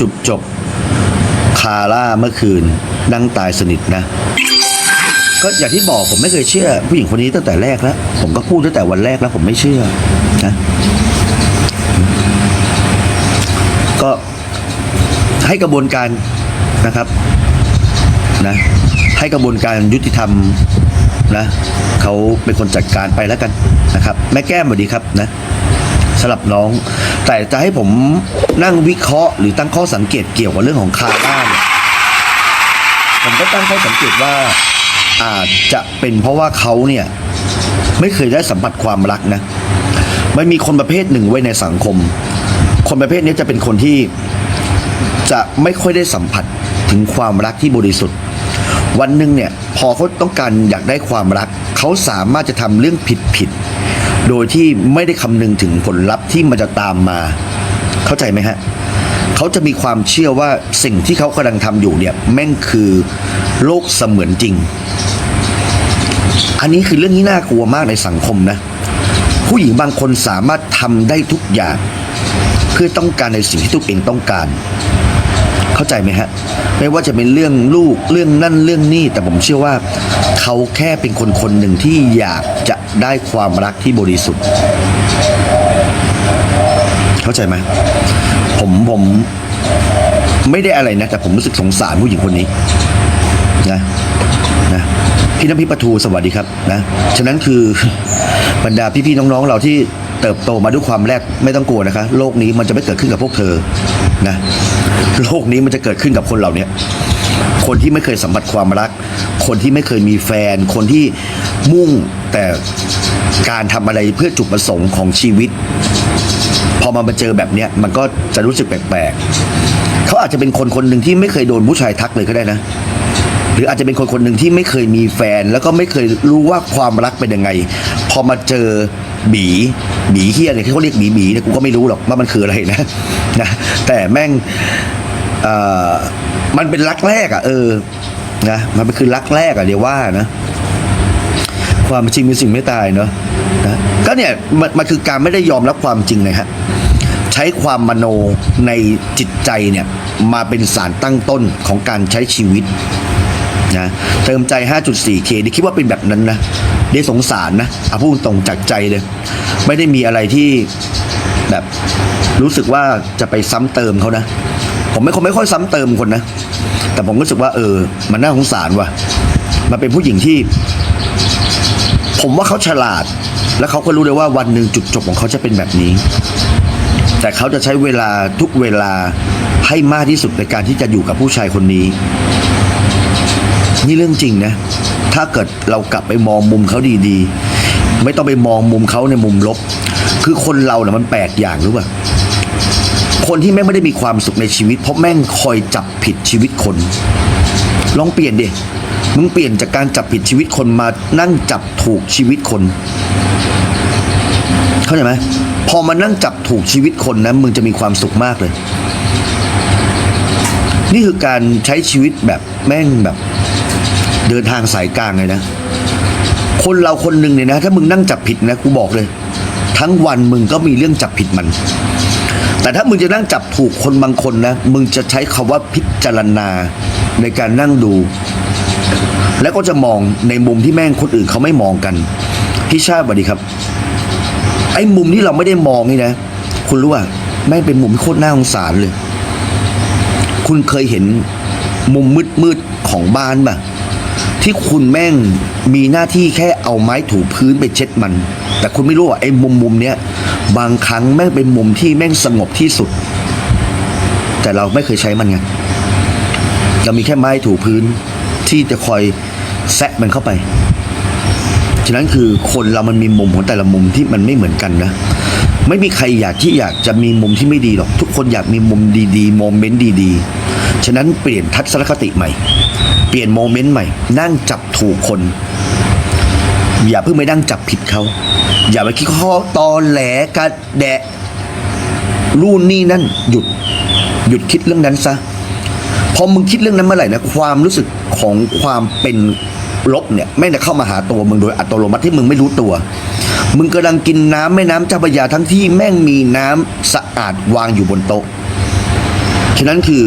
จุดจบคาร่าเมื่อคืนนั่งตายสนิทนะ ก็อย่างที่บอกผมไม่เคยเชื่อ ผู้หญิงคนนี้ตั้งแต่แรกแล้ว ผมก็พูดตั้งแต่วันแรกแล้ว ผมไม่เชื่อนะ ก็ให้กระบวนการนะครับนะให้กระบวนการยุติธรรมนะเขาเป็นคนจัดการไปแล้วกันนะครับ แม่แก้มสวัสดีครับนะ สำหรับน้อง แต่จะให้ผมนั่งวิเคราะห์หรือตั้งข้อสังเกตเกี่ยวกับเรื่องของคาร่าเนี่ยผมก็ตั้งข้อสังเกตว่าอาจจะเป็นเพราะว่าเขาเนี่ยไม่เคยได้สัมผัสความรักนะมันมีคนประเภทหนึ่งไว้ในสังคม คนประเภทนี้จะเป็นคนที่จะไม่ค่อยได้สัมผัสถึงความรักที่บริสุทธิ์ วันหนึ่งเนี่ยพอเขาต้องการอยากได้ความรัก เขาสามารถจะทำเรื่องผิดผิด โดยที่ไม่ได้คำนึงถึงผลลัพธ์ที่มันจะตามมา เข้าใจไหมฮะเขาจะมีความเชื่อว่าสิ่งที่เขากำลังทำอยู่เนี่ยแม่งคือโลกเสมือนจริง อันนี้คือเรื่องที่น่ากลัวมากในสังคมนะ ผู้หญิงบางคนสามารถทำได้ทุกอย่าง เพื่อต้องการในสิ่งที่ตัวเองต้องการ เข้าใจไหมฮะ ไม่ว่าจะเป็นเรื่องลูกเรื่องนั่นเรื่องนี่แต่ผมเชื่อว่า เขาแค่เป็นคนคนหนึ่งที่อยากจะ ได้ความรักที่บริสุทธิ์ เข้าใจไหมผมผมไม่ได้อะไรนะ แต่ผมรู้สึกสงสารผู้หญิงคนนี้นะนะพี่น้ำพี่ประทูสวัสดีครับนะฉะนั้นคือบรรดาพี่ๆน้องๆเราที่ เติบโตมาด้วยความแรกไม่ต้องกลัวนะคะ โลกนี้มันจะไม่เกิดขึ้นกับพวกเธอนะโลกนี้มันจะเกิดขึ้นกับคนเหล่านี้คนที่ไม่เคยสัมผัสความรัก คนที่ไม่เคยมีแฟน คนที่มุ่งแต่การทำอะไรเพื่อจุดประสงค์ของชีวิต พอมามาเจอแบบเนี้ยมันก็จะรู้สึกแปลกๆเขาอาจจะเป็นคนคนหนึ่งที่ไม่เคยโดนผู้ชายทักเลยก็ได้นะ หรืออาจจะเป็นคนคนหนึ่งที่ไม่เคยมีแฟน แล้วก็ไม่เคยรู้ว่าความรักเป็นยังไง อมาเจอบีบีเฮียเนี่ยที่เขาเรียกบีบีเนี่ยกูก็ไม่รู้หรอกว่ามันคืออะไรนะนะแต่แม่งมันเป็นรักแรกอะเออนะมันเป็นคือรักแรกอะเดี๋ยวว่านะความจริงเป็นสิ่งไม่ตายเนาะนะก็เนี่ยมันมันคือการไม่ได้ยอมรับความจริงเลยฮะใช้ความมโนในจิตใจเนี่ยมาเป็นสารตั้งต้นของการใช้ชีวิตนะเติมใจ 5.4K ดิคิดว่าเป็นแบบนั้นนะ ได้สงสารนะเอาพูดตรงจากใจเลย ไม่ได้มีอะไรที่แบบรู้สึกว่าจะไปซ้ำเติมเขานะ ผมไม่คงไม่ค่อยซ้ำเติมคนนะ แต่ผมรู้สึกว่า เออ มันน่าสงสารว่ะ มันเป็นผู้หญิงที่ ผมว่าเขาฉลาด และเขาก็รู้เลยว่าวันหนึ่งจุดจบของเขาจะเป็นแบบนี้ แต่เขาจะใช้เวลาทุกเวลาให้มากที่สุดในการที่จะอยู่กับผู้ชายคนนี้ นี่เรื่องจริงนะ ถ้าเกิดเรากลับไปมองมุมเขาดีๆ ไม่ต้องไปมองมุมเขาในมุมลบ คือคนเราเนี่ยมันแปลกอย่างรู้ป่ะคนที่แม่งไม่ได้มีความสุขในชีวิต เพราะแม่งคอยจับผิดชีวิตคน ลองเปลี่ยนดิมึงเปลี่ยนจากการจับผิดชีวิตคนมานั่งจับถูกชีวิตคน เข้าใจไหมพอมานั่งจับถูกชีวิตคนนะมึงจะมีความสุขมากเลย นี่คือการใช้ชีวิตแบบแม่งแบบ เดินทางสายกลางเลยนะ คนเราคนหนึ่งเนี่ยนะ ถ้ามึงนั่งจับผิดนะกูบอกเลย ทั้งวันมึงก็มีเรื่องจับผิดมัน แต่ถ้ามึงจะนั่งจับถูกคนบางคนนะ มึงจะใช้คำว่าพิจารณาในการนั่งดู แล้วก็จะมองในมุมที่แม่งคนอื่นเขาไม่มองกันพี่ชาติสวัดีครับ ไอ้มุมที่เราไม่ได้มองนี่นะ คุณรู้ว่าแม่งเป็นมุมที่โคตรน่าสงสารเลย คุณเคยเห็นมุมมืดๆของบ้านป่ะ ที่คุณแม่งมีหน้าที่แค่เอาไม้ถูพื้นไปเช็ดมัน แต่คุณไม่รู้ว่าไอ้มุมมุมเนี้ยบางครั้งแม่งเป็นมุมที่แม่งสงบที่สุด แต่เราไม่เคยใช้มันไงเรามีแค่ไม้ถูพื้นที่จะคอยแซะมันเข้าไปฉะนั้นคือคนเรามันมีมุมของแต่ละมุมที่มันไม่เหมือนกันนะไม่มีใครอยากที่อยากจะมีมุมที่ไม่ดีหรอก ทุกคนอยากมีมุมดีๆโมเมนต์ดีๆ ฉะนั้นเปลี่ยนทัศนคติใหม่ เปลี่ยนโมเมนต์ใหม่ นั่งจับถูกคน อย่าเพิ่งไปนั่งจับผิดเขา อย่าไปคิดข้อตอแหลกระแดะรู่นนี่นั่นหยุด หยุดคิดเรื่องนั้นซะพอมึงคิดเรื่องนั้นเมื่อไหร่นะความรู้สึกของความเป็นลบเนี่ยแม่งจะเข้ามาหาตัวมึงโดยอัตโนมัติที่มึงไม่รู้ตัว มึงกำลังกินน้ำแม่น้ำเจ้าพระยาทั้งที่แม่งมีน้ำสะอาดวางอยู่บนโต๊ะฉะนั้นคือ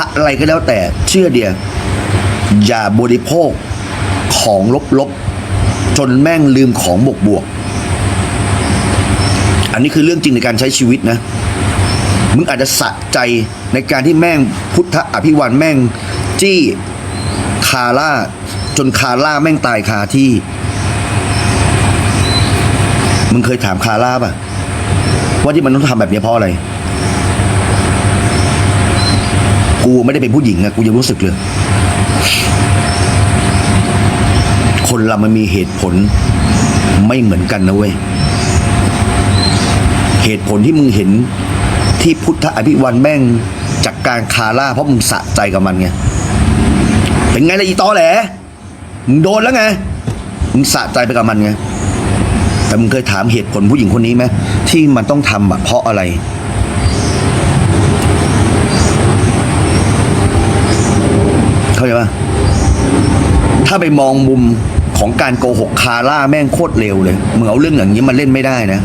อะไรก็แล้วแต่เชื่อเดีย อย่าบริโภคของลบๆ จนแม่งลืมของบวกๆ อันนี้คือเรื่องจริงในการใช้ชีวิตนะ มึงอาจจะสะใจในการที่แม่งพุทธอภิวันแม่งจี้คาร่า จนคาร่าแม่งตายคาที่ มึงเคยถามคาร่าป่ะ ว่าที่มันต้องทำแบบนี้เพราะอะไร กูไม่ได้เป็นผู้หญิงอะกูยังรู้สึกเลย คนเรามันมีเหตุผลไม่เหมือนกันนะเว้ย เหตุผลที่มึงเห็นที่พุทธอภิวันแม่งจากการคาร่าเพราะมึงสะใจกับมันไง เป็นไงล่ะอีตอแหลมึงโดนแล้วไง มึงสะใจไปกับมันไง แต่มึงเคยถามเหตุผลผู้หญิงคนนี้ไหมที่มันต้องทำเพราะอะไรเข้าใจปะถ้าไปมองมุม ของการโกหกคาร่าแม่งโคตรเร็วเลยมึงเอาเรื่องอย่างนี้มาเล่นไม่ได้นะ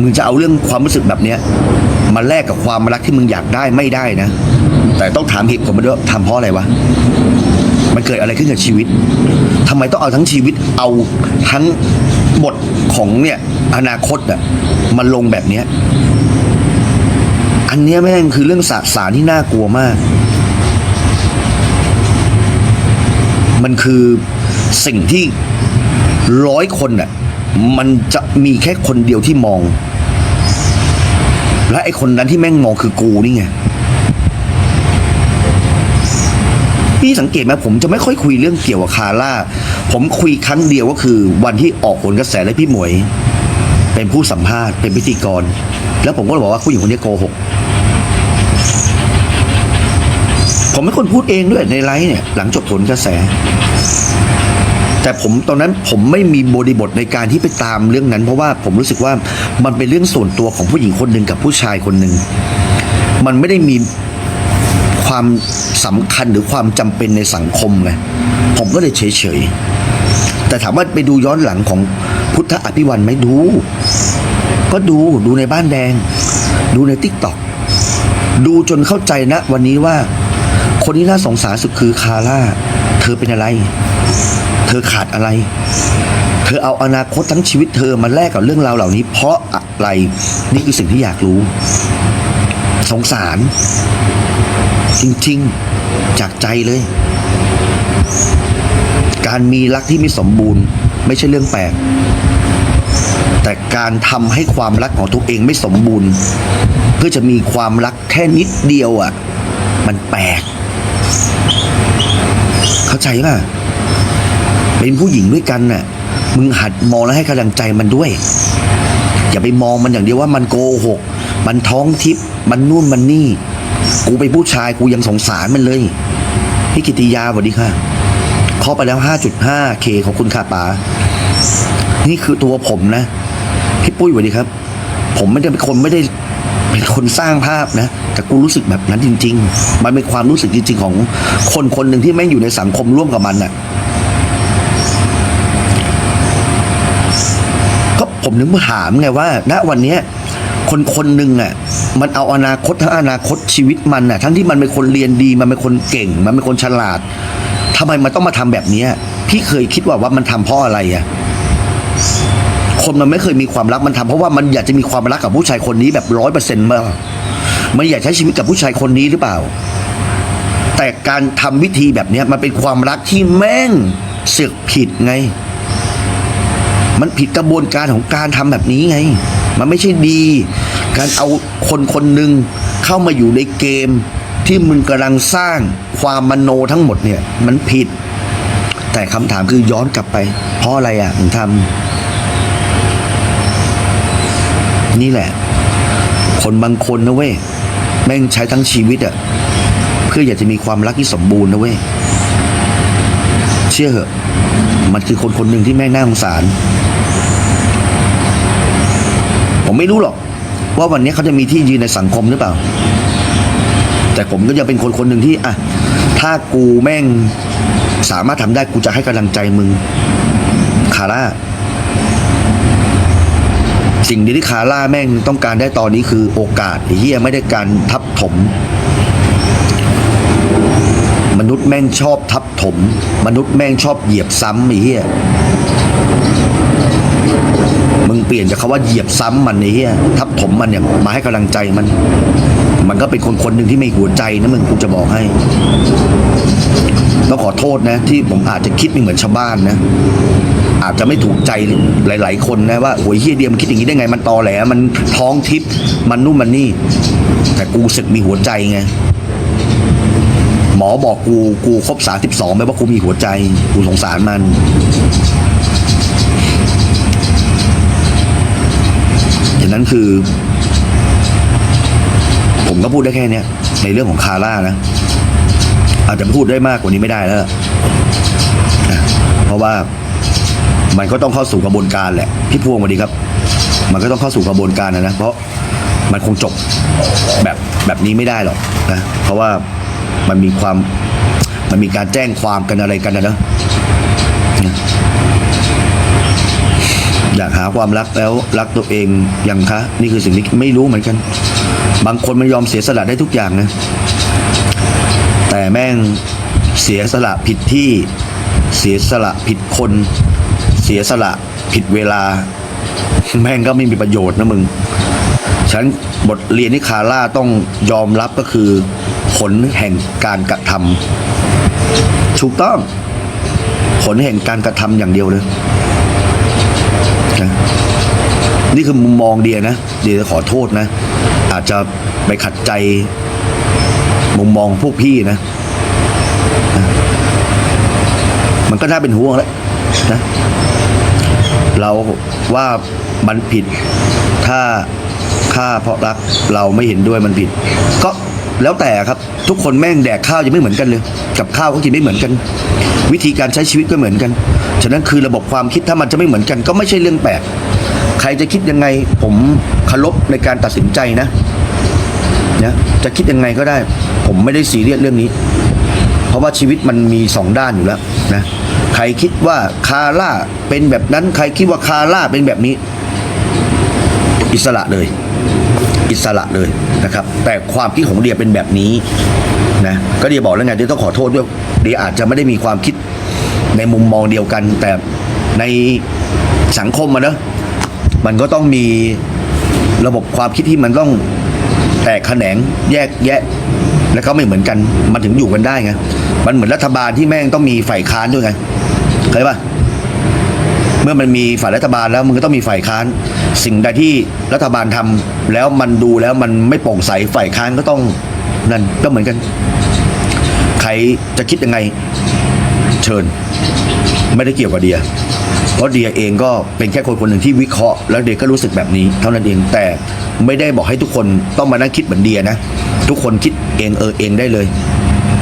มึงจะเอาเรื่องความรู้สึกแบบเนี้ยมาแลกกับความรักที่มึงอยากได้ไม่ได้นะ แต่ต้องถามเหตุผลมาด้วยทำเพราะอะไรวะมันเกิดอะไรขึ้นกับชีวิตทำไมต้องเอาทั้งชีวิตเอาทั้งบทของเนี่ยอนาคตอะมาลงแบบเนี้ยอันเนี้ยแม่งคือเรื่องสสารที่น่ากลัวมาก มันคือสิ่งที่ร้อยคนน่ะมันจะมีแค่คนเดียวที่มอง และไอ้คนนั้นที่แม่งมองคือกูนี่ไงพี่สังเกตไหมผมจะไม่ค่อยคุยเรื่องเกี่ยวกับคาร่า ผมคุยครั้งเดียวก็คือ วันที่ออกผลกระแสและพี่หมวย เป็นผู้สัมภาษณ์เป็นพิธีกร แล้วผมก็เลยบอกว่าผู้หญิงคนนี้โกหก ผมเป็นคนพูดเองด้วยในไลฟ์เนี่ยหลังจบผลกระแส แต่ผมตอนนั้นผมไม่มีบริบทในการที่ไปตามเรื่องนั้น เพราะว่าผมรู้สึกว่ามันเป็นเรื่องส่วนตัวของผู้หญิงคนหนึ่งกับผู้ชายคนหนึ่งมันไม่ได้มีความสำคัญหรือความจำเป็นในสังคมไงผมก็เลยเฉยๆแต่ถามว่าไปดูย้อนหลังของพุทธอภิวันไหมดู ก็ดูดูในบ้านแดง ดูในทิกตอกดูจนเข้าใจนะวันนี้ว่า คนที่น่าสงสารสุดคือคาร่า เธอเป็นอะไร เธอขาดอะไร เธอเอาอนาคตทั้งชีวิตเธอมาแลกกับเรื่องราวเหล่านี้ เพราะอะไร นี่คือสิ่งที่อยากรู้ สงสาร จริงๆ จากใจเลย การมีรักที่ไม่สมบูรณ์ ไม่ใช่เรื่องแปลก แต่การทำให้ความรักของตัวเองไม่สมบูรณ์ เพื่อจะมีความรักแค่นิดเดียวอะมันแปลก เข้าใจป่ะเป็นผู้หญิงด้วยกันน่ะ มึงหัดมองและให้กำลังใจมันด้วย อย่าไปมองมันอย่างเดียวว่ามันโกหก มันท้องทิพย์มันนู่นมันนี่ กูเป็นผู้ชายกูยังสงสารมันเลยพี่กิติยาสวัสดีค่ะเคาะไปแล้ว 5.5K ของคุณค่ะป๋านี่คือตัวผมนะ พี่ปุ้ยสวัสดีครับ ผมไม่ได้เป็นคนไม่ได้ คนสร้างภาพนะ แต่กูรู้สึกแบบนั้นจริง ๆ มันเป็นความรู้สึกจริง ๆ ของคนคนหนึ่งที่แม่งอยู่ในสังคมร่วมกับมันน่ะก็ผมนึกมาถามไงว่า ณวันเนี้ยคนคนหนึ่งอะมันเอาอนาคตทั้งอนาคตชีวิตมันอะ ทั้งที่มันเป็นคนเรียนดีมันเป็นคนเก่ง มันเป็นคนฉลาดทำไมมันต้องมาทำแบบเนี้ยพี่เคยคิดว่าว่ามันทำเพราะอะไรอะ คนมันไม่เคยมีความรักมันทำเพราะว่ามันอยากจะมีความรักกับผู้ชายคนนี้แบบร้อยเปอร์เซ็นต์มากมันอยากใช้ชีวิตกับผู้ชายคนนี้หรือเปล่า แต่การทำวิธีแบบเนี้ยมันเป็นความรักที่แม่งเสือกผิดไง มันผิดกระบวนการของการทำแบบนี้ไง มันไม่ใช่ดี การเอาคนคนหนึ่งเข้ามาอยู่ในเกมที่มึงกำลังสร้างความมโนทั้งหมดเนี่ย มันผิด แต่คำถามคือย้อนกลับไป เพราะอะไรอะถึงทำ นี่แหละ คนบางคนนะเว้ยแม่งใช้ทั้งชีวิตอะเพื่ออยากจะมีความรักที่สมบูรณ์นะเว้ยเชื่อเหอะ มันคือคนคนหนึ่งที่แม่งน่าสงสาร ผมไม่รู้หรอก ว่าวันนี้เขาจะมีที่ยืนในสังคมหรือเปล่า แต่ผมก็ยังเป็นคนคนหนึ่งที่อะถ้ากูแม่งสามารถทำได้กูจะให้กำลังใจมึงคาร่า สิ่งเดียวที่คาร่าแม่งต้องการได้ตอนนี้คือโอกาสไอ้เฮียไม่ได้การทับถม มนุษย์แม่งชอบทับถม มนุษย์แม่งชอบเหยียบซ้ำไอ้เหี้ยมึงเปลี่ยนจากคาว่าเหยียบซ้ำมันไอ้เหี้ยทับถมมันเนี่ยมาให้กำลังใจมัน มันก็เป็นคนคนหนึ่งที่ไม่หัวใจนะมึงกูจะบอกให้ ต้องขอโทษนะ ที่ผมอาจจะคิดไม่เหมือนชาวบ้านนะ อาจจะไม่ถูกใจหลาย ๆ คนนะว่าโอ้ยเฮียเดียมคิดอย่างนี้ได้ไง มันตอแหลมันท้องทิพย์มันนู่นมันนี่ แต่กูสึกมีหัวใจไงหมอบอกกูกูครบสาสิบสองไม่ว่ากูมีหัวใจ กูสงสารมันฉะนั้นคือ ผมก็พูดได้แค่นี้ในเรื่องของคาร่านะ อาจจะพูดได้มากกว่านี้ไม่ได้แล้วเพราะว่ามันก็ต้องเข้าสู่กระบวนการแหละพี่พวงสวัสดีครับ มันก็ต้องเข้าสู่กระบวนการนะนะเพราะมันคงจบแบบแบบนี้ไม่ได้หรอกนะเพราะว่ามันมีความมันมีการแจ้งความกันอะไรกันนะเนอะนะอยากหาความรักแล้วรักตัวเองยังคะ นี่คือสิ่งที่ไม่รู้เหมือนกัน บางคนมันยอมเสียสละได้ทุกอย่างนะ แต่แม่งเสียสละผิดที่ เสียสละผิดคน เสียสละผิดเวลา แม่งก็ไม่มีประโยชน์นะมึง ฉันบทเรียนที่คาร่าต้องยอมรับก็คือ ผลแห่งการกระทำถูกต้อง ผลแห่งการกระทำอย่างเดียวเลยนะนี่คือมุมมองเดียนะ เดียจะขอโทษนะ อาจจะไปขัดใจ มุมมองพวกพี่นะ มันก็น่าเป็นห่วงแล้วนะ เราว่ามันผิด ถ้าฆ่าเพราะรัก เราไม่เห็นด้วยมันผิด ก็แล้วแต่ครับ ทุกคนแม่งแดกข้าวยังไม่เหมือนกันเลย กับข้าวก็กินไม่เหมือนกัน วิธีการใช้ชีวิตก็เหมือนกัน ฉะนั้นคือระบบความคิดถ้ามันจะไม่เหมือนกัน ก็ไม่ใช่เรื่องแปลกใครจะคิดยังไง ผมเคารพในการตัดสินใจนะนะจะคิดยังไงก็ได้ ผมไม่ได้ซีเรียสเรื่องนี้ เพราะว่าชีวิตมันมีสองด้านอยู่แล้วนะใครคิดว่าคาร่าเป็นแบบนั้น ใครคิดว่าคาร่าเป็นแบบนี้ อิสระเลย อิสระเลยนะครับ แต่ความคิดของเดียเป็นแบบนี้นะก็เดียบอกแล้วไงเดียต้องขอโทษด้วยเดียอาจจะไม่ได้มีความคิดในมุมมองเดียวกัน แต่ในสังคมอะเนอะมันก็ต้องมีระบบความคิดที่มันต้องแตกแขนงแยกแยะ แล้วก็ไม่เหมือนกันมันถึงอยู่กันได้ไงมันเหมือนรัฐบาลที่แม่งต้องมีฝ่ายค้านด้วยไงเคยปะเมื่อมันมีฝ่ายรัฐบาลแล้วมันก็ต้องมีฝ่ายค้าน สิ่งใดที่รัฐบาลทำแล้วมันดูแล้วมันไม่โปร่งใสฝ่ายค้านก็ต้องนั่นก็เหมือนกัน ใครจะคิดยังไง เชิญ ไม่ได้เกี่ยวกับเดีย ราะเดียเองก็เป็นแค่คนคนหนึ่งที่วิเคราะห์แล้วเดียก็รู้สึกแบบนี้เท่านั้นเองแต่ไม่ได้บอกให้ทุกคนต้องมานั่งคิดเหมือนเดียนะ ทุกคนคิดเองเออเองได้เลย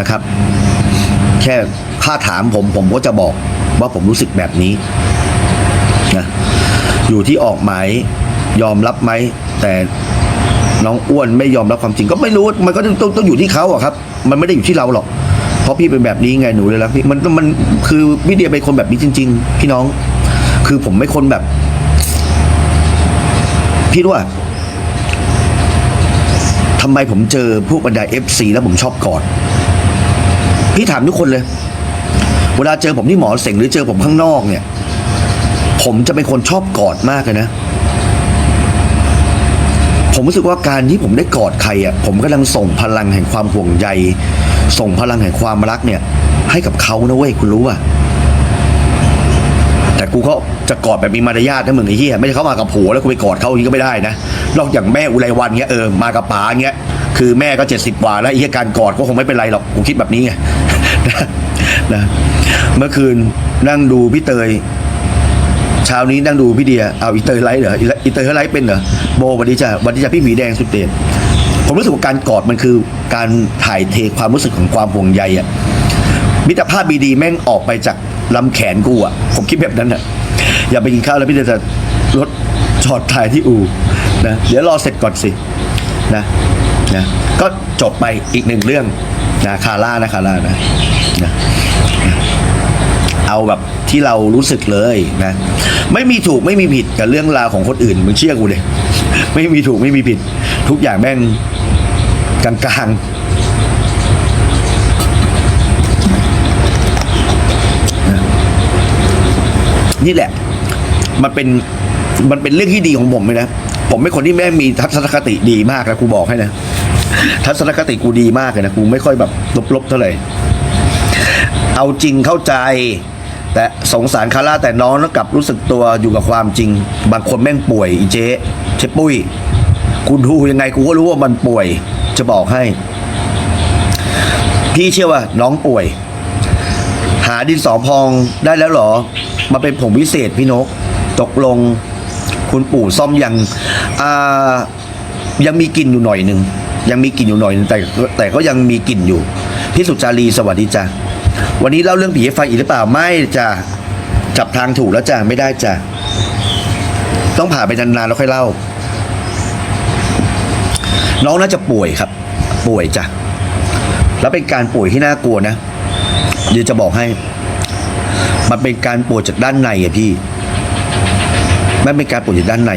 นะครับ แค่ถ้าถามผมผมก็จะบอกว่าผมรู้สึกแบบนี้นะอยู่ที่ออกหมายยอมรับไหมแต่น้องอ้วนไม่ยอมรับความจริง ก็ไม่รู้มันก็ต้องต้องต้องอยู่ที่เขาอะครับ มันไม่ได้อยู่ที่เราหรอกเพราะพี่เป็นแบบนี้ไงหนูเลยรักพี่มันมันคือพี่เดียเป็นคนแบบนี้จริง ๆ พี่น้อง คือผมไม่คนแบบ พี่รู้ว่าทำไมผมเจอพวกบรรดาเอฟซีแล้วผมชอบกอด พี่ถามทุกคนเลย เวลาเจอผมที่หมอเสงหรือเจอผมข้างนอกเนี่ย ผมจะเป็นคนชอบกอดมากเลยนะ ผมรู้สึกว่าการที่ผมได้กอดใครอะ ผมกำลังส่งพลังแห่งความห่วงใย ส่งพลังแห่งความรักเนี่ย ให้กับเขานะเว้ยคุณรู้ป่ะ แต่กูก็จะกอดแบบมีมารยาทนะมึงไอ้เหี้ยไม่ใช่เขามากับผัวแล้วกูไปกอดเขาอย่างนี้ก็ไม่ได้นะนอกจากแม่อุไรวันเงี้ยเออมากับป๋าเงี้ยคือแม่ก็เจ็ดสิบกว่าแล้วไอ้เหี้ยการกอดก็คงไม่เป็นไรหรอกกูคิดแบบนี้ไงนะเมื่อคืนนั่งดูพี่เตยเช้านี้นั่งดูพี่เดียเอาอีเตยไลท์เหรออีอีเตยไลท์เป็นเหรอโบวันนี้จะวันนี้จะพี่หมีแดงสุดเด่นผมรู้สึกว่าการกอดมันคือการถ่ายเทความรู้สึกของความห่วงใยอะมิตรภาพบีดีแม่งออกไปจาก ลำแขนกูอะผมคิดแบบนั้นอะอย่าไปกินข้าวแล้วพี่จะรถจอดถ่ายที่อู่นะ เดี๋ยวรอเสร็จก่อนสินะนะ ก็จบไปอีกหนึ่งเรื่องนะคาร่านะคาร่านะนะเอาแบบที่เรารู้สึกเลยนะ ไม่มีถูกไม่มีผิดกับเรื่องราวของคนอื่นมึงเชื่อกูเลยไม่มีถูกไม่มีผิด ทุกอย่างแม่งกลางๆ นี่แหละ มันเป็นมันเป็นเรื่องที่ดีของผมเลยนะผมเป็นคนที่แม่มีทัศนคติดีมากนะกูบอกให้นะทัศนคติกูดีมากเลยนะกูไม่ค่อยแบบลบๆเท่าไหร่เอาจริงเข้าใจ แต่สงสารคาร่าแต่น้องต้องกลับรู้สึกตัวอยู่กับความจริง บางคนแม่งป่วยอีเจ๊เจ๊ปุ้ยกูดูยังไงกูก็รู้ว่ามันป่วย จะบอกให้ พี่เชื่อว่าน้องป่วย หาดินสอพองได้แล้วหรอ มาเป็นผงวิเศษพี่นก ตกลงคุณปู่ซ่อมยังอ่ายังมีกลิ่นอยู่หน่อยหนึ่งยังมีกลิ่นอยู่หน่อยหนึงแต่แต่ก็ยังมีกลิ่นอยู่พี่สุจารีสวัสดีจ้ะวันนี้เล่าเรื่องผีให้ฟังอีกหรือเปล่าไม่จ้ะจับทางถูกแล้วจ้ะไม่ได้จ้ะต้องผ่าไปนานๆแล้วค่อยเล่า น้องน่าจะป่วยครับ ป่วยจ้ะแล้วเป็นการป่วยที่น่ากลัวนะเดี๋ยวจะบอกให้ มันเป็นการปวดจากด้านในอะพี่ มันเป็นการปวดจากด้านใน